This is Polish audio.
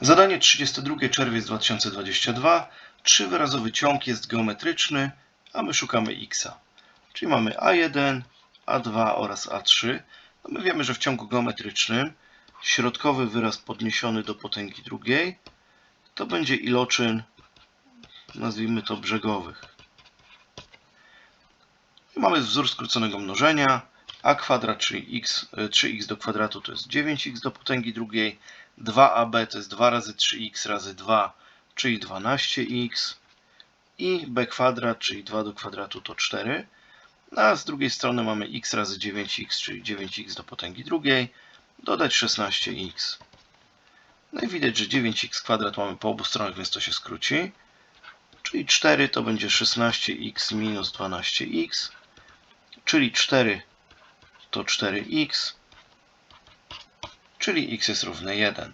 Zadanie 32 czerwiec 2022. Trzywyrazowy ciąg jest geometryczny, a my szukamy x. Czyli mamy a1, a2 oraz a3. No my wiemy, że w ciągu geometrycznym środkowy wyraz podniesiony do potęgi drugiej to będzie iloczyn, nazwijmy to brzegowych. I mamy wzór skróconego mnożenia. A kwadrat, czyli x, e, 3x do kwadratu to jest 9x do potęgi drugiej. 2ab to jest 2 razy 3x razy 2, czyli 12x. I b kwadrat, czyli 2 do kwadratu to 4. A z drugiej strony mamy x razy 9x, czyli 9x do potęgi drugiej. Dodać 16x. No i widać, że 9x kwadrat mamy po obu stronach, więc to się skróci. Czyli 4 to będzie 16x minus 12x. Czyli 4 to 4x. Czyli x jest równe 1.